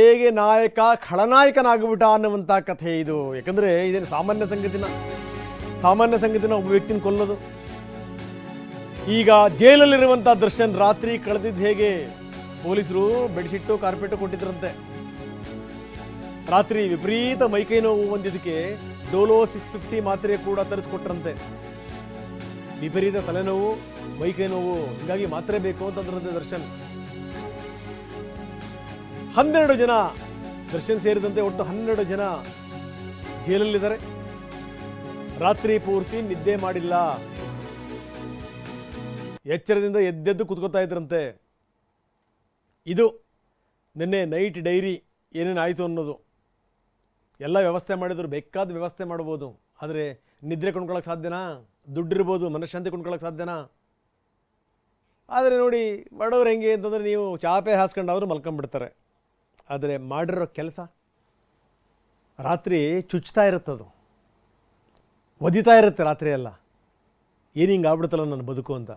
ಹೇಗೆ ನಾಯಕ ಖಳನಾಯಕನಾಗ್ಬಿಟ್ಟ ಅನ್ನುವಂಥ ಕಥೆ ಇದು. ಯಾಕಂದರೆ ಇದೇನು ಸಾಮಾನ್ಯ ಸಂಗತಿನ ಸಾಮಾನ್ಯ ಸಂಗತಿನ ಒಬ್ಬ ವ್ಯಕ್ತಿನ ಕೊಲ್ಲೋದು. ಈಗ ಜೈಲಲ್ಲಿರುವಂಥ ದರ್ಶನ್ ರಾತ್ರಿ ಕಳೆದಿದ್ದು ಹೇಗೆ? ಪೊಲೀಸರು ಬೆಡ್ಶೀಟು, ಕಾರ್ಪೆಟು ಕೊಟ್ಟಿದ್ರಂತೆ. ರಾತ್ರಿ ವಿಪರೀತ ಮೈಕೈ ನೋವು ಬಂದಿದ್ದಕ್ಕೆ ಡೋಲೋ ಸಿಕ್ಸ್ ಫಿಫ್ಟಿ ಮಾತ್ರೆ ಕೂಡ ತರಿಸ್ಕೊಟ್ರಂತೆ. ವಿಪರೀತ ತಲೆನೋವು, ಮೈಕೈ ನೋವು, ಹೀಗಾಗಿ ಮಾತ್ರೆ ಬೇಕು ಅಂತಂದ್ರಂತೆ ದರ್ಶನ್. ಹನ್ನೆರಡು ಜನ ದರ್ಶನ್ ಸೇರಿದಂತೆ ಒಟ್ಟು ಹನ್ನೆರಡು ಜನ ಜೈಲಲ್ಲಿದ್ದಾರೆ. ರಾತ್ರಿ ಪೂರ್ತಿ ನಿದ್ದೆ ಮಾಡಿಲ್ಲ. ಎಚ್ಚರದಿಂದ ಎದ್ದೆದ್ದು ಕುತ್ಕೋತಾ ಇದ್ರಂತೆ. ಇದು ನಿನ್ನೆ ನೈಟ್ ಡೈರಿ ಏನೇನಾಯಿತು ಅನ್ನೋದು. ಎಲ್ಲ ವ್ಯವಸ್ಥೆ ಮಾಡಿದ್ರು, ಬೇಕಾದ ವ್ಯವಸ್ಥೆ ಮಾಡ್ಬೋದು. ಆದರೆ ನಿದ್ರೆ ಕೊಂಡ್ಕೊಳ್ಳೋಕೆ ಸಾಧ್ಯನಾ? ದುಡ್ಡಿರ್ಬೋದು, ಮನಃಶಾಂತಿ ಕೊಂಡ್ಕೊಳ್ಳೋಕೆ ಸಾಧ್ಯನಾ? ಆದರೆ ನೋಡಿ, ಬಡವ್ರು ಹೆಂಗೆ ಅಂತಂದರೆ ನೀವು ಚಾಪೆ ಹಾಸ್ಕೊಂಡಾದ್ರೂ ಮಲ್ಕೊಂಡ್ಬಿಡ್ತಾರೆ. ಆದರೆ ಮಾಡಿರೋ ಕೆಲಸ ರಾತ್ರಿ ಚುಚ್ತಾ ಇರುತ್ತದು. ಒದಿತಾ ಇರುತ್ತೆ ರಾತ್ರಿ ಎಲ್ಲ. ಏನಿಂಗ್ ಹಿಂಗೆ ಆಗ್ಬಿಡುತ್ತಲ್ಲ ನನ್ನ ಬದುಕು ಅಂತ.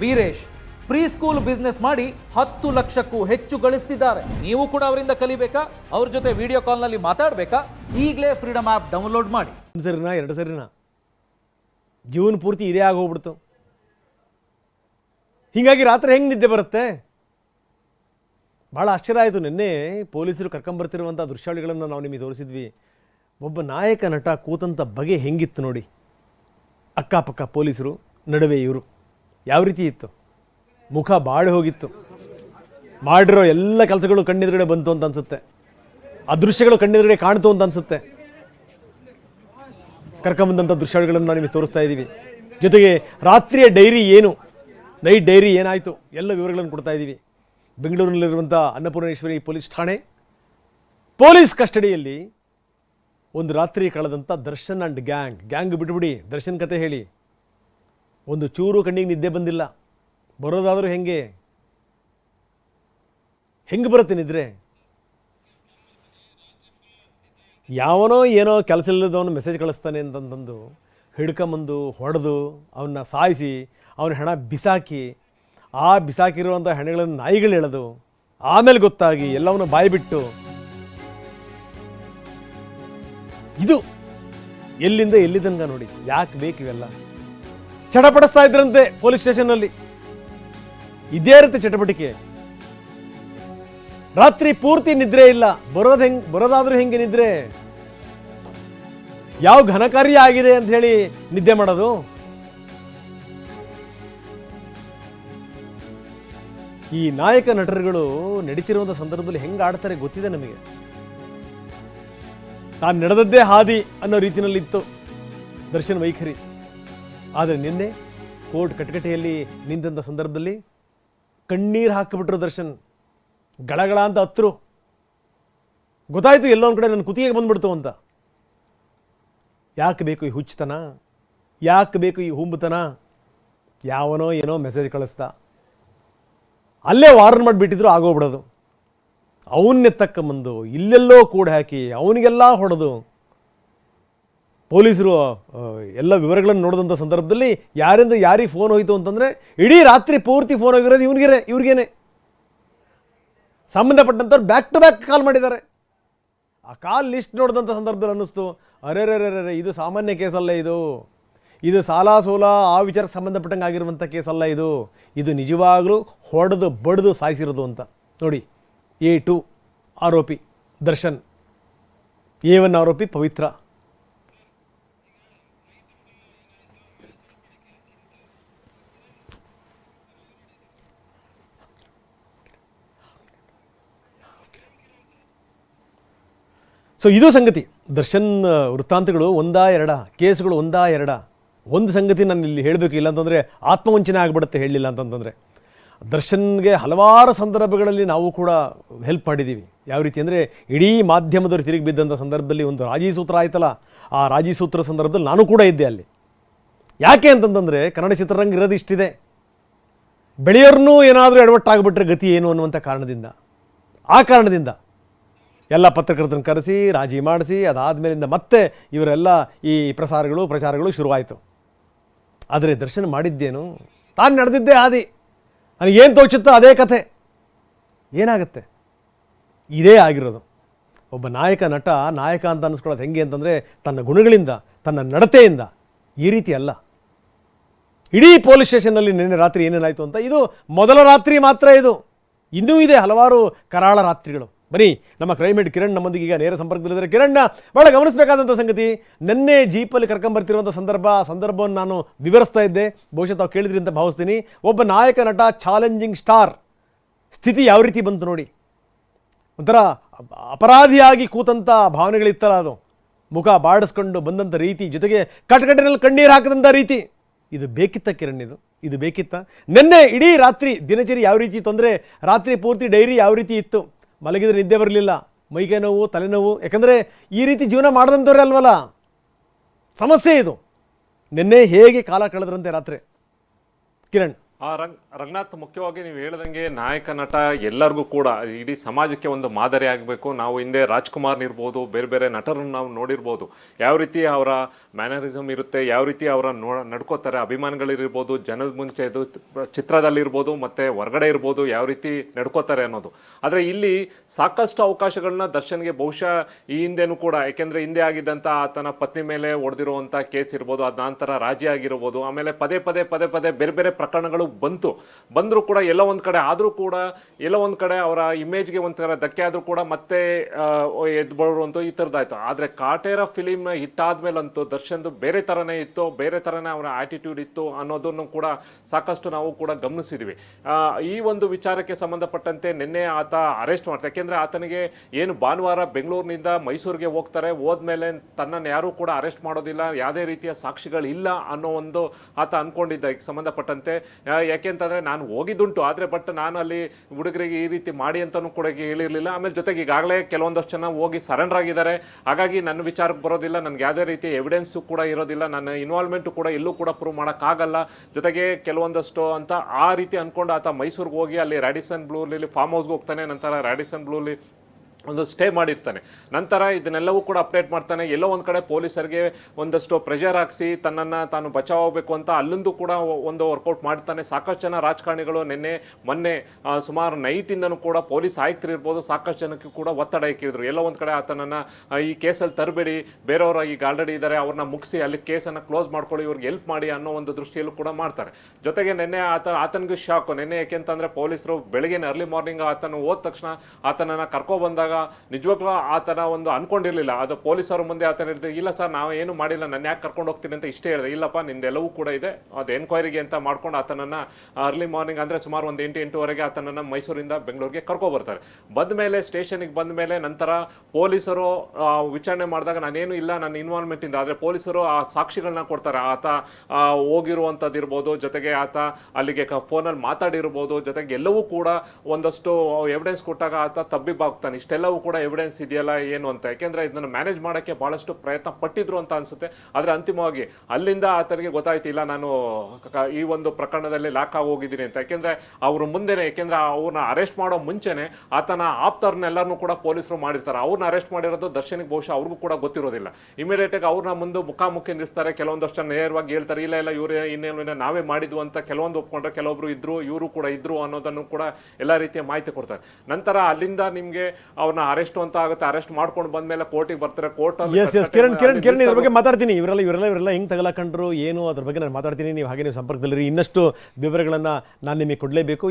ವೀರೇಶ್ ಪ್ರೀ ಸ್ಕೂಲ್ ಬಿಸ್ನೆಸ್ ಮಾಡಿ ಹತ್ತು ಲಕ್ಷಕ್ಕೂ ಹೆಚ್ಚು ಗಳಿಸ್ತಿದ್ದಾರೆ. ನೀವು ಕೂಡ ಅವರಿಂದ ಕಲಿಬೇಕಾ? ಅವ್ರ ಜೊತೆ ವಿಡಿಯೋ ಕಾಲ್ನಲ್ಲಿ ಮಾತಾಡಬೇಕಾ? ಈಗಲೇ ಫ್ರೀಡಮ್ ಆ್ಯಪ್ ಡೌನ್ಲೋಡ್ ಮಾಡಿ. ಒಂದು ಸರಿನಾ ಎರಡು ಸರಿನಾ? ಜೀವನ ಪೂರ್ತಿ ಇದೇ ಆಗೋಗ್ಬಿಡ್ತು. ಹೀಗಾಗಿ ರಾತ್ರಿ ಹೆಂಗೆ ನಿದ್ದೆ ಬರುತ್ತೆ? ಭಾಳ ಆಶ್ಚರ್ಯ ಆಯಿತು. ನಿನ್ನೆ ಪೊಲೀಸರು ಕರ್ಕೊಂಬರ್ತಿರುವಂಥ ದೃಶ್ಯಾವಳಿಗಳನ್ನು ನಾವು ನಿಮಗೆ ತೋರಿಸಿದ್ವಿ. ಒಬ್ಬ ನಾಯಕ ನಟ ಕೂತಂಥ ಬಗೆ ಹೆಂಗಿತ್ತು ನೋಡಿ. ಅಕ್ಕಪಕ್ಕ ಪೊಲೀಸರು, ನಡುವೆ ಇವರು. ಯಾವ ರೀತಿ ಇತ್ತು? ಮುಖ ಬಾಡಿ ಹೋಗಿತ್ತು. ಮಾಡಿರೋ ಎಲ್ಲ ಕೆಲಸಗಳು ಕಣ್ಣೆದುರುಗಡೆ ಬಂತು ಅಂತ ಅನಿಸುತ್ತೆ. ಆ ದೃಶ್ಯಗಳು ಕಣ್ಣೆದುರುಗಡೆ ಕಾಣ್ತು ಅಂತ ಅನಿಸುತ್ತೆ. ಕರ್ಕೊಂಬಂದಂಥ ದೃಶ್ಯಗಳನ್ನು ನಾವು ನಿಮಗೆ ತೋರಿಸ್ತಾ ಇದ್ದೀವಿ ಜೊತೆಗೆ ರಾತ್ರಿಯ ಡೈರಿ ಏನು? ನೈಟ್ ಡೈರಿ ಏನಾಯಿತು? ಎಲ್ಲ ವಿವರಗಳನ್ನು ಕೊಡ್ತಾ ಇದ್ದೀವಿ ಬೆಂಗಳೂರಿನಲ್ಲಿರುವಂಥ ಅನ್ನಪೂರ್ಣೇಶ್ವರಿ ಪೊಲೀಸ್ ಠಾಣೆ. ಪೊಲೀಸ್ ಕಸ್ಟಡಿಯಲ್ಲಿ ಒಂದು ರಾತ್ರಿ ಕಳೆದಂಥ ದರ್ಶನ್ ಆ್ಯಂಡ್ ಗ್ಯಾಂಗ್. ಗ್ಯಾಂಗ್ ಬಿಟ್ಬಿಡಿ, ದರ್ಶನ್ ಕತೆ ಹೇಳಿ. ಒಂದು ಚೂರು ಕಣ್ಣಿಗೆ ನಿದ್ದೆ ಬಂದಿಲ್ಲ. ಬರೋದಾದರೂ ಹೆಂಗೆ? ಹೆಂಗೆ ಬರುತ್ತೆ ನಿದ್ರೆ? ಯಾವನೋ ಏನೋ ಕೆಲಸ ಇಲ್ಲದವನು ಮೆಸೇಜ್ ಕಳಿಸ್ತಾನೆ ಅಂತಂತಂದು ಹಿಡ್ಕೊಂಬಂದು ಹೊಡೆದು ಅವನ್ನ ಸಾಯಿಸಿ, ಅವನ ಹೆಣ ಬಿಸಾಕಿ ಆ ಬಿಸಾಕಿರುವಂಥ ಹೆಣಗಳನ್ನು ನಾಯಿಗಳು ಎಳೆದು ಆಮೇಲೆ ಗೊತ್ತಾಗಿ ಎಲ್ಲವನ್ನು ಬಾಯ್ಬಿಟ್ಟು ಇದು ಎಲ್ಲಿಂದ ಎಲ್ಲಿದಂಗ ನೋಡಿ, ಯಾಕೆ ಬೇಕು ಇವೆಲ್ಲ? ಚಟಪಡಿಸ್ತಾ ಇದ್ರಂತೆ ಪೊಲೀಸ್ ಸ್ಟೇಷನ್ನಲ್ಲಿ. ಇದೇ ಇರುತ್ತೆ ಚಟಪಟಿಕೆ ರಾತ್ರಿ ಪೂರ್ತಿ ನಿದ್ರೆ ಇಲ್ಲ, ಬರೋದ್ ಹೆಂಗ್, ಬರೋದಾದ್ರೂ ಹೆಂಗೆ ನಿದ್ರೆ? ಯಾವ ಘನಕಾರ್ಯ ಆಗಿದೆ ಅಂತ ಹೇಳಿ ನಿದ್ದೆ ಮಾಡೋದು? ಈ ನಾಯಕ ನಟರುಗಳು ನಡೀತಿರುವಂಥ ಸಂದರ್ಭದಲ್ಲಿ ಹೆಂಗೆ ಆಡ್ತಾರೆ ಗೊತ್ತಿದೆ ನಮಗೆ. ತಾನು ನಡೆದದ್ದೇ ಹಾದಿ ಅನ್ನೋ ರೀತಿಯಲ್ಲಿತ್ತು ದರ್ಶನ್ ವೈಖರಿ. ಆದರೆ ನಿನ್ನೆ ಕೋರ್ಟ್ ಕಟಕಟೆಯಲ್ಲಿ ನಿಂತಂಥ ಸಂದರ್ಭದಲ್ಲಿ ಕಣ್ಣೀರು ಹಾಕಿಬಿಟ್ರು ದರ್ಶನ್. ಗಳಗಳ ಅಂತ ಹತ್ರು. ಗೊತ್ತಾಯಿತು ಎಲ್ಲೋ ಒಂದು ಕಡೆ ನನ್ನ ಕುತಿಗೆ ಬಂದ್ಬಿಡ್ತು ಅಂತ. ಯಾಕೆ ಬೇಕು ಈ ಹುಚ್ಚತನ? ಯಾಕೆ ಬೇಕು ಈ ಹುಂಬತನ? ಯಾವನೋ ಏನೋ ಮೆಸೇಜ್ ಕಳಿಸ್ತಾ. ಅಲ್ಲೇ ವಾರ್ನ್ ಮಾಡಿಬಿಟ್ಟಿದ್ರು, ಆಗೋಗ್ಬಿಡೋದು. ಅವನ್ನೇ ತಕ್ಕಂಬಂದು ಇಲ್ಲೆಲ್ಲೋ ಕೂಡ ಹಾಕಿ, ಅವನಿಗೆಲ್ಲ ಹೊಡೆದು, ಪೊಲೀಸರು ಎಲ್ಲ ವಿವರಗಳನ್ನು ನೋಡಿದಂಥ ಸಂದರ್ಭದಲ್ಲಿ ಯಾರಿಂದ ಯಾರಿಗೆ ಫೋನ್ ಹೋಯಿತು ಅಂತಂದರೆ, ಇಡೀ ರಾತ್ರಿ ಪೂರ್ತಿ ಫೋನ್ ಹೋಗಿರೋದು ಇವನಿಗೆ ಇವ್ರಿಗೇನೆ. ಸಂಬಂಧಪಟ್ಟಂಥವ್ರು ಬ್ಯಾಕ್ ಟು ಬ್ಯಾಕ್ ಕಾಲ್ ಮಾಡಿದ್ದಾರೆ. ಆ ಕಾಲ್ ಲಿಸ್ಟ್ ನೋಡಿದಂಥ ಸಂದರ್ಭದಲ್ಲಿ ಅನ್ನಿಸ್ತು ಅರೆ ಇದು ಸಾಮಾನ್ಯ ಕೇಸಲ್ಲ ಇದು. ಇದು ಸಾಲ ಸೋಲ ಆ ವಿಚಾರಕ್ಕೆ ಸಂಬಂಧಪಟ್ಟಂಗೆ ಆಗಿರುವಂಥ ಕೇಸಲ್ಲ ಇದು. ಇದು ನಿಜವಾಗಲೂ ಹೊಡೆದು ಬಡಿದು ಸಾಯಿಸಿರೋದು ಅಂತ. ನೋಡಿ, ಎ ಟು ಆರೋಪಿ ದರ್ಶನ್, ಎ ಒನ್ ಆರೋಪಿ ಪವಿತ್ರ. ಸೊ ಇದು ಸಂಗತಿ. ದರ್ಶನ್, ವೃತ್ತಾಂತಗಳು ಒಂದಾ ಎರಡ, ಕೇಸ್ಗಳು ಒಂದಾ ಎರಡ. ಒಂದು ಸಂಗತಿ ನಾನು ಇಲ್ಲಿ ಹೇಳಬೇಕು ಇಲ್ಲ ಅಂತಂದರೆ ಆತ್ಮವಂಚನೆ ಆಗಿಬಿಡುತ್ತೆ ಹೇಳಲಿಲ್ಲ ಅಂತಂತಂದರೆ. ದರ್ಶನ್ಗೆ ಹಲವಾರು ಸಂದರ್ಭಗಳಲ್ಲಿ ನಾವು ಕೂಡ ಹೆಲ್ಪ್ ಮಾಡಿದ್ದೀವಿ ಯಾವ ರೀತಿ ಅಂದರೆ ಇಡೀ ಮಾಧ್ಯಮದವರು ತಿರುಗಿ ಬಿದ್ದಂಥ ಸಂದರ್ಭದಲ್ಲಿ ಒಂದು ರಾಜಿ ಸೂತ್ರ ಆಯ್ತಲ್ಲ, ಆ ರಾಜಿ ಸೂತ್ರ ಸಂದರ್ಭದಲ್ಲಿ ನಾನು ಕೂಡ ಇದ್ದೆ ಅಲ್ಲಿ. ಯಾಕೆ ಅಂತಂತಂದರೆ ಕನ್ನಡ ಚಿತ್ರರಂಗ ಇರೋದು ಇಷ್ಟಿದೆ. ಬೆಳೆಯೋರ್ನೂ ಏನಾದರೂ ಎಡವಟ್ಟಾಗ್ಬಿಟ್ರೆ ಗತಿ ಏನು ಅನ್ನುವಂಥ ಕಾರಣದಿಂದ. ಆ ಕಾರಣದಿಂದ ಎಲ್ಲ ಪತ್ರಕರ್ತರನ್ನು ಕರೆಸಿ, ರಾಜಿ ಮಾಡಿಸಿ, ಅದಾದಮೇಲಿಂದ ಮತ್ತೆ ಇವರೆಲ್ಲ ಈ ಪ್ರಸಾರಗಳು, ಪ್ರಚಾರಗಳು ಶುರುವಾಯಿತು. ಆದರೆ ದರ್ಶನ ಮಾಡಿದ್ದೇನು? ತಾನು ನಡೆದಿದ್ದೇ ಹಾದಿ. ನನಗೇನು ತೋಚುತ್ತೋ ಅದೇ ಕಥೆ. ಏನಾಗುತ್ತೆ? ಇದೇ ಆಗಿರೋದು. ಒಬ್ಬ ನಾಯಕ ನಟ, ನಾಯಕ ಅಂತ ಅನ್ನಿಸ್ಕೊಳ್ಳೋದು ಹೆಂಗೆ ಅಂತಂದರೆ ತನ್ನ ಗುಣಗಳಿಂದ, ತನ್ನ ನಡತೆಯಿಂದ ಈ ರೀತಿ ಅಲ್ಲ. ಇಡೀ ಪೊಲೀಸ್ ಸ್ಟೇಷನ್ನಲ್ಲಿ ನಿನ್ನೆ ರಾತ್ರಿ ಏನೇನಾಯಿತು ಅಂತ, ಇದು ಮೊದಲ ರಾತ್ರಿ ಮಾತ್ರ ಇದು. ಇನ್ನೂ ಇದೆ ಹಲವಾರು ಕರಾಳ ರಾತ್ರಿಗಳು. ಬನ್ನಿ, ನಮ್ಮ ಕ್ರೈಮೇಟ್ ಕಿರಣ್ ನಮ್ಮೊಂದಿಗೆ ಈಗ ನೇರ ಸಂಪರ್ಕದಲ್ಲಿದ್ದಾರೆ. ಕಿರಣ್ ಬಹಳ ಗಮನಿಸಬೇಕಾದಂಥ ಸಂಗತಿ, ನಿನ್ನೆ ಜೀಪಲ್ಲಿ ಕರ್ಕೊಂಬರ್ತಿರುವಂಥ ಸಂದರ್ಭ ಸಂದರ್ಭವನ್ನು ನಾನು ವಿವರಿಸ್ತಾ ಇದ್ದೆ. ಬಹುಶಃ ತಾವು ಕೇಳಿದ್ರಿ ಅಂತ ಭಾವಿಸ್ತೀನಿ. ಒಬ್ಬ ನಾಯಕ ನಟ ಚಾಲೆಂಜಿಂಗ್ ಸ್ಟಾರ್ ಸ್ಥಿತಿ ಯಾವ ರೀತಿ ಬಂತು ನೋಡಿ? ಒಂಥರ ಅಪ- ಅಪರಾಧಿಯಾಗಿ ಕೂತಂಥ ಭಾವನೆಗಳಿತ್ತಲ್ಲ ಅದು. ಮುಖ ಬಾಡಿಸ್ಕೊಂಡು ಬಂದಂಥ ರೀತಿ, ಜೊತೆಗೆ ಕಟಕಟಿನಲ್ಲಿ ಕಣ್ಣೀರು ಹಾಕದಂಥ ರೀತಿ. ಇದು ಬೇಕಿತ್ತ ಕಿರಣ್ ಇದು? ಇದು ಬೇಕಿತ್ತ? ನಿನ್ನೆ ಇಡೀ ರಾತ್ರಿ ದಿನಚರಿ ಯಾವ ರೀತಿ ತೊಂದರೆ? ರಾತ್ರಿ ಪೂರ್ತಿ ಡೈರಿ ಯಾವ ರೀತಿ ಇತ್ತು? ಮಲಗಿದ್ರೆ ನಿದ್ದೆ ಬರಲಿಲ್ಲ, ಮೈಗೆ ನೋವು ತಲೆನೋವು ಯಾಕಂದರೆ ಈ ರೀತಿ ಜೀವನ ಮಾಡಿದಂಥವ್ರೆ ಅಲ್ವಲ್ಲ? ಸಮಸ್ಯೆ ಇದು. ನಿನ್ನೆ ಹೇಗೆ ಕಾಲ ಕಳೆದ್ರಂತೆ ರಾತ್ರಿ? ಕಿರಣ್ ಆ ರಂಗ್, ರಂಗನಾಥ್ ಮುಖ್ಯವಾಗಿ ನೀವು ಹೇಳ್ದಂಗೆ ನಾಯಕ ನಟ ಎಲ್ಲರಿಗೂ ಕೂಡ ಇಡೀ ಸಮಾಜಕ್ಕೆ ಒಂದು ಮಾದರಿ ಆಗಬೇಕು. ನಾವು ಹಿಂದೆ ರಾಜ್ಕುಮಾರ್ ಇರ್ಬೋದು, ಬೇರೆ ಬೇರೆ ನಟರನ್ನು ನಾವು ನೋಡಿರ್ಬೋದು. ಯಾವ ರೀತಿ ಅವರ ಮ್ಯಾನರಿಸಮ್ ಇರುತ್ತೆ, ಯಾವ ರೀತಿ ಅವರ ನೋ, ನಡ್ಕೋತಾರೆ, ಅಭಿಮಾನಿಗಳಿರ್ಬೋದು, ಜನದ ಮುಂಚೆ ಇದು ಚಿತ್ರದಲ್ಲಿರ್ಬೋದು, ಮತ್ತು ಹೊರಗಡೆ ಇರ್ಬೋದು, ಯಾವ ರೀತಿ ನಡ್ಕೋತಾರೆ ಅನ್ನೋದು. ಆದರೆ ಇಲ್ಲಿ ಸಾಕಷ್ಟು ಅವಕಾಶಗಳನ್ನ ದರ್ಶನ್ಗೆ ಬಹುಶಃ ಈ ಹಿಂದೆನೂ ಕೂಡ, ಏಕೆಂದರೆ ಹಿಂದೆ ಆಗಿದ್ದಂಥ ಆತನ ಪತ್ನಿ ಮೇಲೆ ಹೊಡೆದಿರುವಂಥ ಕೇಸ್ ಇರ್ಬೋದು, ಅದ ನಂತರ ರಾಜಿ ಆಗಿರ್ಬೋದು, ಆಮೇಲೆ ಪದೇ ಪದೇ ಪದೇ ಪದೇ ಬೇರೆ ಬೇರೆ ಪ್ರಕರಣಗಳು ಬಂತು. ಬಂದರೂ ಕೂಡ ಎಲ್ಲ ಒಂದು ಕಡೆ, ಆದರೂ ಕೂಡ ಎಲ್ಲ ಒಂದು ಕಡೆ ಅವರ ಇಮೇಜ್ಗೆ ಒಂಥರ ಧಕ್ಕೆ ಆದರೂ ಕೂಡ ಮತ್ತೆ ಎದ್ದು ಬರುವಂತೂ ಈ ಥರದ್ದಾಯ್ತು. ಆದರೆ ಕಾಟೇರ ಫಿಲಿಮ್ ಹಿಟ್ ಆದ್ಮೇಲಂತೂ ದರ್ಶನ್ದು ಬೇರೆ ಥರನೇ ಇತ್ತು, ಬೇರೆ ಥರನೇ ಅವರ ಆ್ಯಟಿಟ್ಯೂಡ್ ಇತ್ತು ಅನ್ನೋದನ್ನು ಕೂಡ ಸಾಕಷ್ಟು ನಾವು ಕೂಡ ಗಮನಿಸಿದ್ವಿ. ಈ ಒಂದು ವಿಚಾರಕ್ಕೆ ಸಂಬಂಧಪಟ್ಟಂತೆ ನಿನ್ನೆ ಆತ ಅರೆಸ್ಟ್ ಮಾಡ್ತಾರೆ ಯಾಕೆಂದರೆ ಆತನಿಗೆ ಏನು ಭಾನುವಾರ ಬೆಂಗಳೂರಿನಿಂದ ಮೈಸೂರಿಗೆ ಹೋಗ್ತಾರೆ, ಹೋದ್ಮೇಲೆ ತನ್ನನ್ನು ಯಾರೂ ಕೂಡ ಅರೆಸ್ಟ್ ಮಾಡೋದಿಲ್ಲ, ಯಾವುದೇ ರೀತಿಯ ಸಾಕ್ಷಿಗಳಿಲ್ಲ ಅನ್ನೋ ಒಂದು ಆತ ಅಂದ್ಕೊಂಡಿದ್ದ ಸಂಬಂಧಪಟ್ಟಂತೆ ಯಾಕೆಂತಂದ್ರೆ ನಾನು ಹೋಗಿದ್ದುಂಟು, ಆದರೆ ಬಟ್ ನಾನು ಅಲ್ಲಿ ಹುಡುಗರಿಗೆ ಈ ರೀತಿ ಮಾಡಿ ಅಂತಲೂ ಕೂಡ ಹೇಳಿರಲಿಲ್ಲ. ಆಮೇಲೆ ಜೊತೆಗೆ ಈಗಾಗಲೇ ಕೆಲವೊಂದಷ್ಟು ಜನ ಹೋಗಿ ಸರೆಂಡರ್ ಆಗಿದ್ದಾರೆ. ಹಾಗಾಗಿ ನನ್ನ ವಿಚಾರಕ್ಕೆ ಬರೋದಿಲ್ಲ, ನನಗೆ ಯಾವುದೇ ರೀತಿ ಎವಿಡೆನ್ಸು ಕೂಡ ಇರೋದಿಲ್ಲ, ನನ್ನ ಇನ್ವಾಲ್ವ್ಮೆಂಟು ಕೂಡ ಎಲ್ಲೂ ಕೂಡ ಪ್ರೂವ್ ಮಾಡೋಕ್ಕಾಗಲ್ಲ. ಜೊತೆಗೆ ಕೆಲವೊಂದಷ್ಟು ಅಂತ ಆ ರೀತಿ ಅನ್ಕೊಂಡು ಆತ ಮೈಸೂರಿಗೆ ಹೋಗಿ ಅಲ್ಲಿ ರ್ಯಾಡಿಸನ್ ಬ್ಲೂಲಿ ಫಾರ್ಮ್ ಹೌಸ್ಗೆ ಹೋಗ್ತಾನೆ, ನಂತರ ರ್ಯಾಡಿಸನ್ ಬ್ಲೂಲಿ ಒಂದು ಸ್ಟೇ ಮಾಡಿರ್ತಾನೆ. ನಂತರ ಇದನ್ನೆಲ್ಲವೂ ಕೂಡ ಅಪ್ಡೇಟ್ ಮಾಡ್ತಾನೆ. ಎಲ್ಲೋ ಒಂದು ಕಡೆ ಪೊಲೀಸರಿಗೆ ಒಂದಷ್ಟು ಪ್ರೆಷರ್ ಹಾಕಿಸಿ ತನ್ನನ್ನು ತಾನು ಬಚಾವ್ ಆಗಬೇಕು ಅಂತ ಅಲ್ಲೊಂದು ಕೂಡ ಒಂದು ವರ್ಕೌಟ್ ಮಾಡ್ತಾನೆ. ಸಾಕಷ್ಟು ಜನ ರಾಜಕಾರಣಿಗಳು ನಿನ್ನೆ, ಮೊನ್ನೆ ಸುಮಾರು ನೈಟಿಂದನೂ ಕೂಡ ಪೊಲೀಸ್ ಆಯುಕ್ತರು ಇರ್ಬೋದು ಸಾಕಷ್ಟು ಜನಕ್ಕೆ ಕೂಡ ಒತ್ತಡ ಹಾಕಿದ್ರು. ಎಲ್ಲೋ ಒಂದು ಕಡೆ ಆತನನ್ನು ಈ ಕೇಸಲ್ಲಿ ತರಬೇಡಿ. ಬೇರೆಯವರು ಈಗ ಆಲ್ರೆಡಿ ಇದ್ದಾರೆ ಅವ್ರನ್ನ ಮುಗಿಸಿ ಅಲ್ಲಿ ಕೇಸನ್ನು ಕ್ಲೋಸ್ ಮಾಡ್ಕೊಳ್ಳಿ. ಇವ್ರಿಗೆ ಹೆಲ್ಪ್ ಮಾಡಿ ಅನ್ನೋ ಒಂದು ದೃಷ್ಟಿಯಲ್ಲೂ ಕೂಡ ಮಾಡ್ತಾರೆ. ಜೊತೆಗೆ ನಿನ್ನೆ ಆತ, ಆತನಿಗೂ ಶಾಕು ನಿನ್ನೆ ಯಾಕೆಂತಂದರೆ ಪೊಲೀಸರು ಬೆಳಗ್ಗೆ ಅರ್ಲಿ ಮಾರ್ನಿಂಗ್ ಆತನು ಹೋದ ತಕ್ಷಣ ಆತನನ್ನು ಕರ್ಕೊ ಬಂದಾಗ ನಿಜವಾಗ್ಲೂ ಆತನ ಒಂದು ಅನ್ಕೊಂಡಿರ್ಲಿಲ್ಲ. ಅದು ಪೊಲೀಸರ ಮುಂದೆ ಆತನ ಹೇಳಿದ್ರೆ ಇಲ್ಲ ಸರ್, ನಾವು ಏನು ಮಾಡಿಲ್ಲ ನನ್ನ ಯಾಕೆ ಕರ್ಕೊಂಡು ಹೋಗ್ತೀನಿ? ಅಂತ ಇಷ್ಟೇ ಹೇಳಿದೆ. ಇಲ್ಲಪ್ಪ ನಿಂದೆಲ್ಲವೂ ಕೂಡ ಇದೆ. ಅದು ಎನ್ಕ್ವೈರಿಗೆ ಅಂತ ಮಾಡ್ಕೊಂಡು ಆತನನ್ನ ಅರ್ಲಿ ಮಾರ್ನಿಂಗ್ ಅಂದ್ರೆ ಸುಮಾರು ಒಂದು ಎಂಟು, ಎಂಟುವರೆಗೆ ಆತನನ್ನ ಮೈಸೂರಿಂದ ಬೆಂಗಳೂರಿಗೆ ಕರ್ಕೊಬರ್ತಾರೆ. ಬಂದ ಮೇಲೆ ಸ್ಟೇಷನ್ಗೆ ಬಂದ ಮೇಲೆ ನಂತರ ಪೊಲೀಸರು ವಿಚಾರಣೆ ಮಾಡಿದಾಗ ನಾನೇನು ಇಲ್ಲ ನನ್ನ ಇನ್ವಾಲ್ವ್ಮೆಂಟ್ ಇಂದ. ಆದರೆ ಪೊಲೀಸರು ಆ ಸಾಕ್ಷಿಗಳನ್ನ ಕೊಡ್ತಾರೆ. ಆತ ಹೋಗಿರುವಂಥದ್ದು ಇರ್ಬೋದು ಜೊತೆಗೆ ಆತ ಅಲ್ಲಿಗೆ ಫೋನಲ್ಲಿ ಮಾತಾಡಿರ್ಬೋದು, ಜೊತೆಗೆ ಎಲ್ಲವೂ ಕೂಡ ಒಂದಷ್ಟು ಎವಿಡೆನ್ಸ್ ಕೊಟ್ಟಾಗ ಆತ ತಬ್ಬಿಬ್ಬಾಗ್ತಾನೆ ಇಷ್ಟೆಲ್ಲವೂ ಕೂಡ ಎವಿಡೆನ್ಸ್ ಇದೆಯಲ್ಲ, ಏನು ಅಂತ. ಯಾಕೆಂದ್ರೆ ಇದನ್ನು ಮ್ಯಾನೇಜ್ ಮಾಡೋಕ್ಕೆ ಭಾಳಷ್ಟು ಪ್ರಯತ್ನ ಪಟ್ಟಿದ್ರು ಅಂತ ಅನಿಸುತ್ತೆ. ಆದರೆ ಅಂತಿಮವಾಗಿ ಅಲ್ಲಿಂದ ಆತನಿಗೆ ಗೊತ್ತಾಯ್ತಿಲ್ಲ ನಾನು ಈ ಒಂದು ಪ್ರಕರಣದಲ್ಲಿ ಲಾಕ್ ಆಗಿ ಹೋಗಿದ್ದೀನಿ ಅಂತ. ಯಾಕೆಂದ್ರೆ ಅವ್ರ ಮುಂದೆನೆ, ಯಾಕೆಂದ್ರೆ ಅವ್ರನ್ನ ಅರೆಸ್ಟ್ ಮಾಡೋ ಮುಂಚೆನೇ ಆತನ ಆಪ್ತರ್ನೆಲ್ಲರನ್ನೂ ಕೂಡ ಪೊಲೀಸರು ಮಾಡಿರ್ತಾರೆ. ಅವ್ರನ್ನ ಅರೆಸ್ಟ್ ಮಾಡಿರೋದು ದರ್ಶನಿಗೆ ಬಹುಶಃ ಅವ್ರಿಗೂ ಕೂಡ ಗೊತ್ತಿರೋದಿಲ್ಲ. ಇಮಿಡಿಯೇಟಾಗಿ ಅವ್ರನ್ನ ಮುಂದೆ ಮುಖಾಮುಖಿ ನಿಲ್ಲಿಸ್ತಾರೆ. ಕೆಲವೊಂದಷ್ಟು ನೇರವಾಗಿ ಹೇಳ್ತಾರೆ, ಇಲ್ಲ ಇಲ್ಲ, ಇವರು ಇನ್ನೇನು ನಾವೇ ಮಾಡಿದ್ವು ಅಂತ ಕೆಲವೊಂದು ಒಪ್ಕೊಂಡ್ರೆ ಕೆಲವೊಬ್ರು ಇದ್ರು, ಇವರು ಕೂಡ ಇದ್ರು ಅನ್ನೋದನ್ನು ಕೂಡ ಎಲ್ಲ ರೀತಿಯ ಮಾಹಿತಿ ಕೊಡ್ತಾರೆ. ನಂತರ ಅಲ್ಲಿಂದ ನಿಮ್ಗೆ ಅವ್ರನ್ನ ಅರೆಸ್ಟ್ ಅಂತ ಆಗುತ್ತೆ ಅರೆಸ್ಟ್ ಮಾಡ್ಕೊಂಡು ಬಂದ್ಮೇಲೆ ಕೋರ್ಟಿಗೆ ಬರ್ತಾರೆ. Court S S Kiran Kiran Kiran ಇದ್ರ ಬಗ್ಗೆ ಮಾತಾಡ್ತೀನಿ. ಇವರೆಲ್ಲ ಇವರೆಲ್ಲ ಇವರೆಲ್ಲ ಹೆಂಗೆ ತಗಲಾಕೊಂಡ್ರು ಏನು ಅದ್ರ ಬಗ್ಗೆ ನಾನು ಮಾತಾಡ್ತೀನಿ. ನೀವು ಹಾಗೆ ನೀವು ಸಂಪರ್ಕದಲ್ಲಿ ಇನ್ನಷ್ಟು ವಿವರಗಳನ್ನು ನಾನು ನಿಮಗೆ ಕೊಡಲೇಬೇಕು.